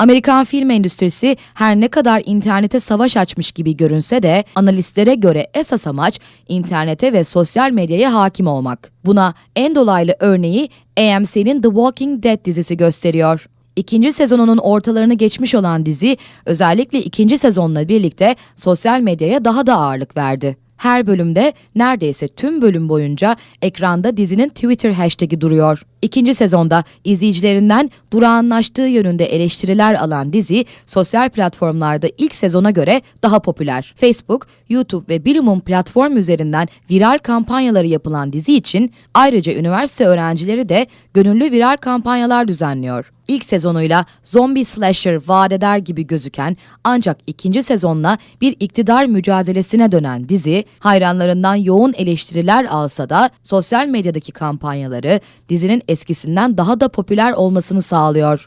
Amerikan film endüstrisi her ne kadar internete savaş açmış gibi görünse de analistlere göre esas amaç internete ve sosyal medyaya hakim olmak. Buna en dolaylı örneği AMC'nin The Walking Dead dizisi gösteriyor. İkinci sezonunun ortalarını geçmiş olan dizi özellikle ikinci sezonla birlikte sosyal medyaya daha da ağırlık verdi. Her bölümde neredeyse tüm bölüm boyunca ekranda dizinin Twitter hashtag'i duruyor. İkinci sezonda izleyicilerinden durağanlaştığı yönünde eleştiriler alan dizi sosyal platformlarda ilk sezona göre daha popüler. Facebook, YouTube ve Bilumum platform üzerinden viral kampanyaları yapılan dizi için ayrıca üniversite öğrencileri de gönüllü viral kampanyalar düzenliyor. İlk sezonuyla zombi slasher vaat eder gibi gözüken ancak ikinci sezonla bir iktidar mücadelesine dönen dizi hayranlarından yoğun eleştiriler alsa da sosyal medyadaki kampanyaları dizinin eskisinden daha da popüler olmasını sağlıyor.